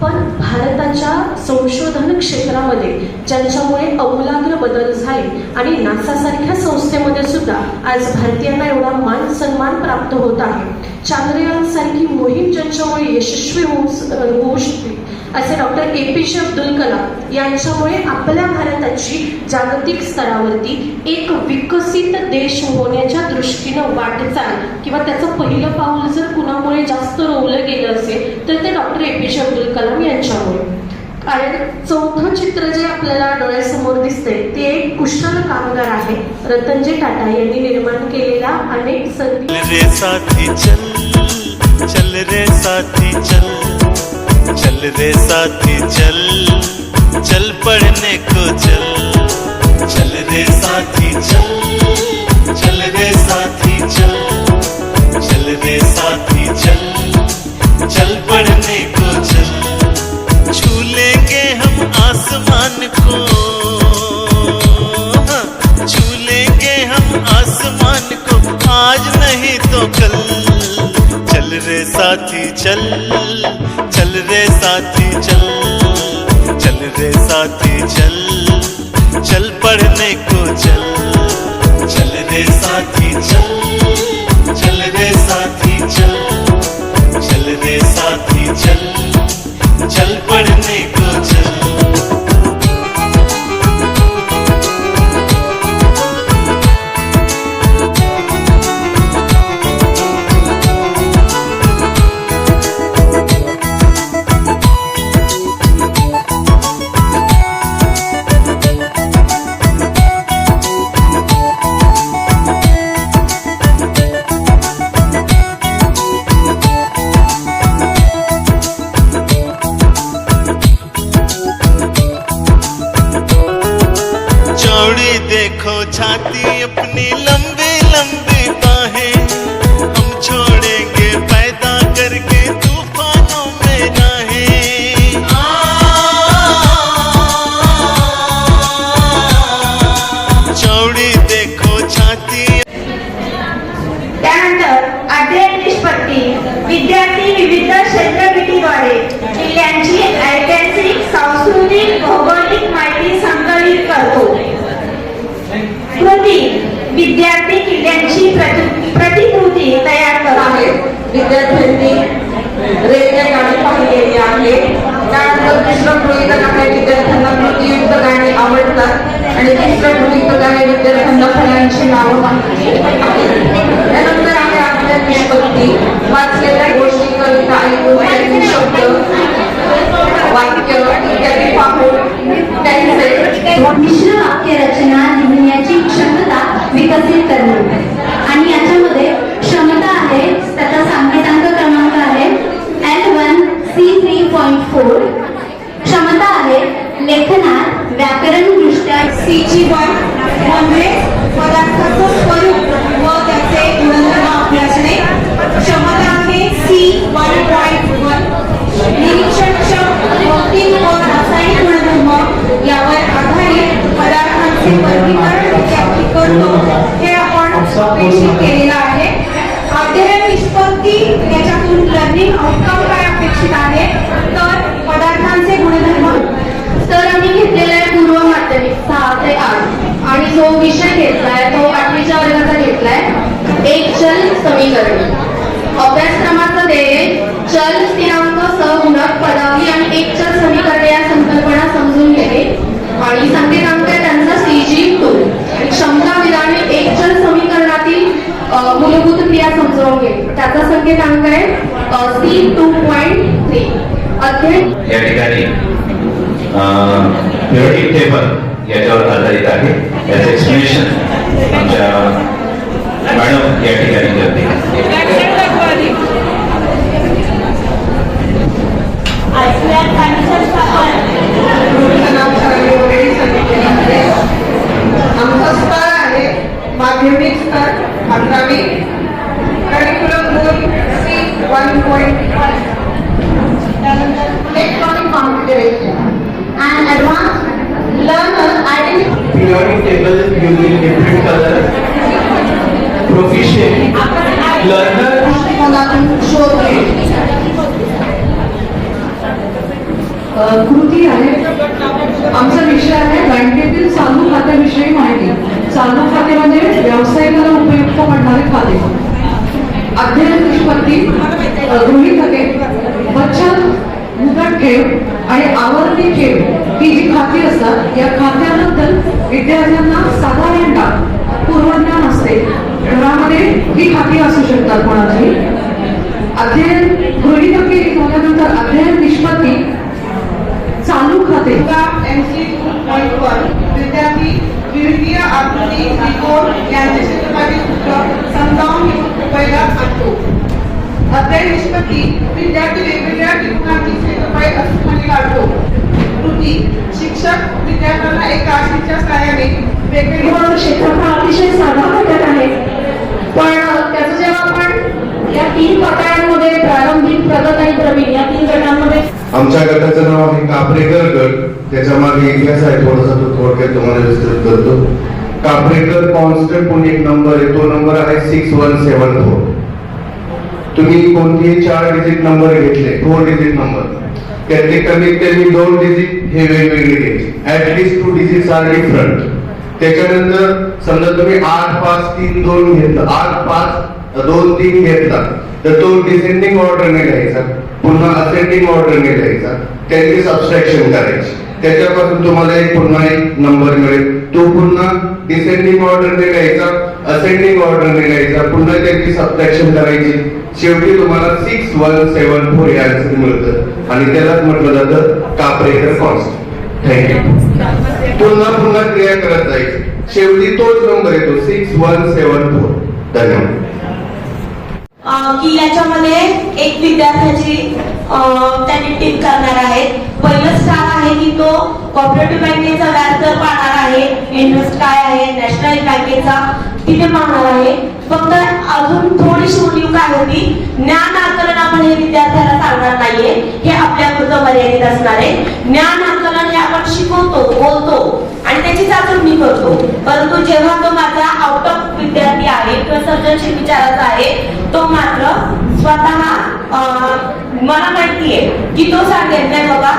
पण भारताच्या संशोधन क्षेत्रामध्ये ज्यांच्यामुळे अमूलाग्र बदल झाले आणि नासासारख्या संस्थेमध्ये सुद्धा आज भारतीयांना एवढा मान सन्मान प्राप्त होत आहे. चांद्रयान सारखी मोहीम ज्यांच्यामुळे यशस्वी होऊ होऊ शकते असे डॉक्टर ए पी जे अब्दुल कलाम यांच्यामुळे आपल्या भारताची जागतिक स्तरावरती एक विकसित देश होण्याच्या दृष्टीनं वाटचाल किंवा त्याचं पहिलं पाऊल जर कुणामुळे जास्त रोवलं गेलं असेल तर ते डॉक्टर ए पी जे अब्दुल कलाम यांच्यामुळे. कारण चौथं चित्र जे आपल्याला डोळ्यासमोर दिसतंय ते एक कुशल कामगार आहे रतनजी टाटा यांनी निर्माण केलेला अनेक संधी. चल रे साथी चल चल रे साथी चल. चल रे साथी चल. चल चल रे साथी चल। गाणी आवडतात आणि तिसरं गृहितक आहे विद्यार्थ्यांना फळांची नावं माहिती त्यानंतर आहे आपल्या निष्पत्ती वाचलेल्या गोष्टी कविता ऐकून त्यातील शब्द वाक्य इत्यादी पाहून त्यांचे मिश्र वाक्य रचना लिहिण्याची क्षमता विकसित करणे. आणि याच्यामध्ये क्षमता आहे त्याचा सांकेतांक क्रमांक आहे L one C three point four क्षमता आहे लेखना व्याकरण दृष्ट्या सीची वन म्हणजे पदार्थाचं स्वरूप व त्याचे गुणधर्म अभ्यासणे क्षमता आहे सी वन पॉईंट वन निरीक्षण भौतिक व रासायनिक गुणधर्म यावर आधारित पदार्थांचे वर्गीकरण विद्यार्थी करतो हे आपण अपेक्षित केलेलं आहे. जो विषय घेतलाय तो आठवीच्या वर्गाचा घेतलाय एक चल समीकरण. अभ्यासक्रमाचं ध्येय चल स्थिरांक सहगुणक पदावी आणि एक चल समीकरण या संकल्पना समजून घेणे आणि संकेतांक त्यांचा सीजी टू. क्षमता विधाने एक चल समीकरणातील मूलभूत क्रिया समजावून घेणे त्याचा संकेतांक आहे सी टू पॉइंट थ्री. अध्ययन. या ठिकाणी टेबल याच्यावर आधारित आहे. याचं एक्सप्लेनेशन आमच्या मॅडम या ठिकाणी करते. आमचं स्तर आहे माध्यमिक स्तर अकरावी curriculum goal C one point त्यानंतर electronic configuration periodic table using different colors. Proficient learner. कृती आहे. आमचा विषय आहे बँकेतील चालू खात्याविषयी माहिती. चालू खाते म्हणजे व्यावसायिकाला उपयुक्त पडणारे खाते. अध्ययन निष्पत्ती अ, गृहीतके. बचत लक्षात ठेव आणि आवर्ती ठेव. ही जी खाती असतात या खात्याबद्दल विद्यार्थ्यांना साधारणतः पूर्वज्ञान असते. घरामध्ये ही खाती असू शकतात कोणाची अध्ययन गृहीतके झाल्यानंतर अध्ययन निष्पत्ती चालू खाते. विद्यार्थी विविधीय आकृती त्रिकोण यांचे क्षेत्रफळातील सूत्र समजावून घेऊन उपयोगात आणतो. अध्ययन निष्पत्ती विद्यार्थी वेगवेगळ्या क्षेत्रफळे अचूकपणे काढतो कृती शिक्षक विद्यार्थ्यांना एका आशीच्या सहाय्याने वेगवेगळी क्षेत्रफळ अतिशय साधा घटक आहे. पण त्याचं जेव्हा आपण या तीन प्रकारांमध्ये प्रारंभिक प्रगत आणि प्रवीण या तीन गटांमध्ये आमच्या गटाचं नाव आहे कापरेकर गट. त्याच्यामागे इतिहास आहे थोडासा तो थोडक्यात तुम्हाला विस्तृत करतो. कापरेकर कॉन्स्टंट म्हणून एक नंबर आहे. तो नंबर आहे सिक्स वन सेवन फोर तुम्ही कोणतेही चार डिजिट नंबर घेतले फोर डिजिट नंबर त्यांनी कमीत कमी दोन डिजिट हे वेगवेगळे घ्यायचे at least two digit are different त्याच्यानंतर समजा तुम्ही आठ पाच तीन दोन घेतला. आठ पाच दोन तीन घेतला. तर तो डिसेंडिंग ऑर्डरने घ्यायचा पुन्हा असेंडिंग ऑर्डरने घ्यायचा त्यांची सबस्ट्रॅक्शन करायची. त्याच्यापासून तुम्हाला एक पुन्हा एक नंबर मिळेल. तो पुन्हा डिसेंडिंग ऑर्डरने घ्यायचा असेंडिंग ऑर्डरने लिहायचा पुन्हा त्याची सबट्रॅक्शन करायची. शेवटी तुम्हाला सिक्स वन सेवन फोर हे आन्सर मिळतं आणि त्यालाच म्हटलं जातं कापरेकर कॉन्स्ट थँक्यू पुन्हा पुन्हा क्रिया करत जायची. शेवटी तोच नंबर येतो. सिक्स वन सेवन फोर धन्यवाद. की याच्यामध्ये एक विद्यार्थ्याची त्यांनी टीप करणार आहेत. पहिलं स्टार आहे की तो? कॉपरेटिव्ह बँकेचा व्याज दर पाहणार आहे. इंटरेस्ट काय आहे? नॅशनल बँकेचा तिथे पाहणार आहे. फक्त अजून थोडीशी उणीव काय होती? ज्ञान आकलन आपण हे विद्यार्थ्याला सांगणार नाहीये. हे आपल्या पुरतं मर्यादित असणार आहे. ज्ञान आकलन हे आपण शिकवतो बोलतो. आणि त्याची चाचणी करतो. परंतु जेव्हा तो माझा आउट ऑफ विद्यार्थी आहे किंवा सर्जनशील विचाराचा आहे तो मात्र स्वतः मला माहितीये की तो सांगेल नाही बाबा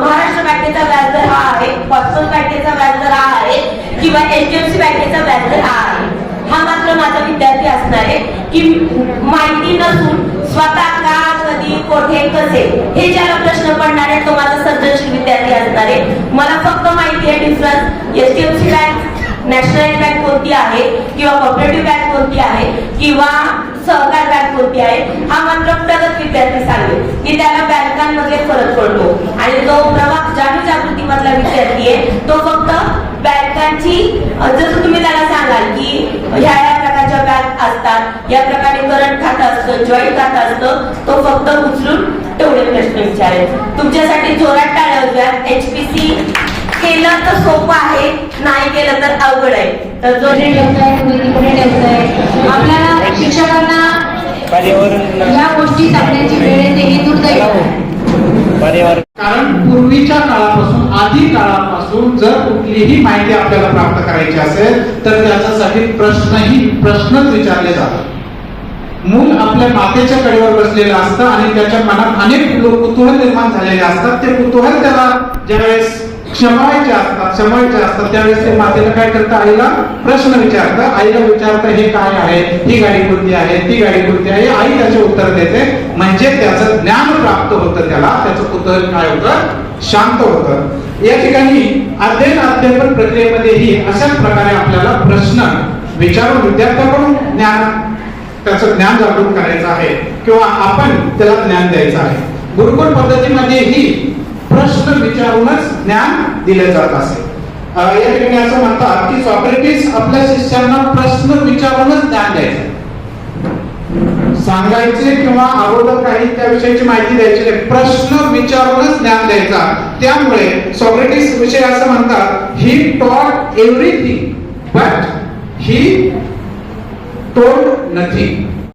महाराष्ट्र बँकेचा व्याजदर हा आहे पर्सनल बँकेचा व्याजदर हा आहे किंवा एचडीएफसी बँकेचा व्याजदर हा आहे. हा मात्र माझा विद्यार्थी असणार आहे की माहिती नसून स्वतः का कधी कोठे कसे हे ज्याला प्रश्न पडणार आहे तो माझा सर्जनशील विद्यार्थी असणार आहे. मला फक्त माहिती आहे difference HDFC bank national bank कोणती आहे किंवा कॉपरेटिव्ह बँक कोणती आहे किंवा सहकार बँक कोणती आहे. हा मात्र प्रगत विद्यार्थी सांगेल की त्याला बँकांमध्ये फरक पडतो. आणि जो प्रवाह जाणीव जागृती मधला विद्यार्थी आहे तो फक्त बँकांची जसं तुम्ही त्याला सांगाल की ह्या या प्रकारच्या बँक असतात या प्रकारे करंट खातं असतं जॉईंट खातं असतं तो फक्त उचलून तेवढे प्रश्न विचारेल. तुमच्यासाठी जोरात टाळ्या होत्या एचपीसी केलं तर सोपं आहे. नाही केलं तर अवघड आहे. तर जो आपल्याला शिक्षकांना या गोष्टी सांगण्याची वेळ येते ही दुर्दैव कारण पूर्वीच्या काळापासून आधी काळापासून जर कुठलीही माहिती आपल्याला प्राप्त करायची असेल तर त्याच्यासाठी प्रश्नही प्रश्नच विचारले जातात. मूल आपल्या मातेच्या कडेवर बसलेलं असतं आणि त्याच्या मनात अनेक लोक कुतूहल निर्माण झालेले असतात. ते कुतूहल त्याला ज्यावेळेस क्षमायच्या असतात क्षमायचे असतात. त्यावेळेस ते मातेला काय करतं? आईला प्रश्न विचारतं. आईला विचारतं हे काय आहे? ही गाडी कोणती आहे? ती गाडी कोणती आहे? आई त्याचे उत्तर देते. म्हणजे त्याचं ज्ञान प्राप्त होतं त्याला. त्याचं कुतूहल काय होतं? शांत होतं. या ठिकाणी अध्ययन अध्यापन प्रक्रियेमध्येही अशाच प्रकारे आपल्याला प्रश्न विचारून विद्यार्थ्याकडून ज्ञान त्याचं ज्ञान जागृत करायचं आहे. किंवा आपण त्याला ज्ञान द्यायचं आहे. गुरुकुल पद्धतीमध्ये ही प्रश्न विचारूनच ज्ञान दिले जात असे. या ठिकाणी असं म्हणतात की सॉक्रेटिस आपल्या शिष्यांना प्रश्न विचारूनच ज्ञान द्यायचे. सांगायचे किंवा अगोदर काही त्या विषयाची माहिती द्यायची नाही प्रश्न विचारूनच ज्ञान द्यायचा. त्यामुळे सॉक्रेटिस विषय असं म्हणतात he taught everything but he told nothing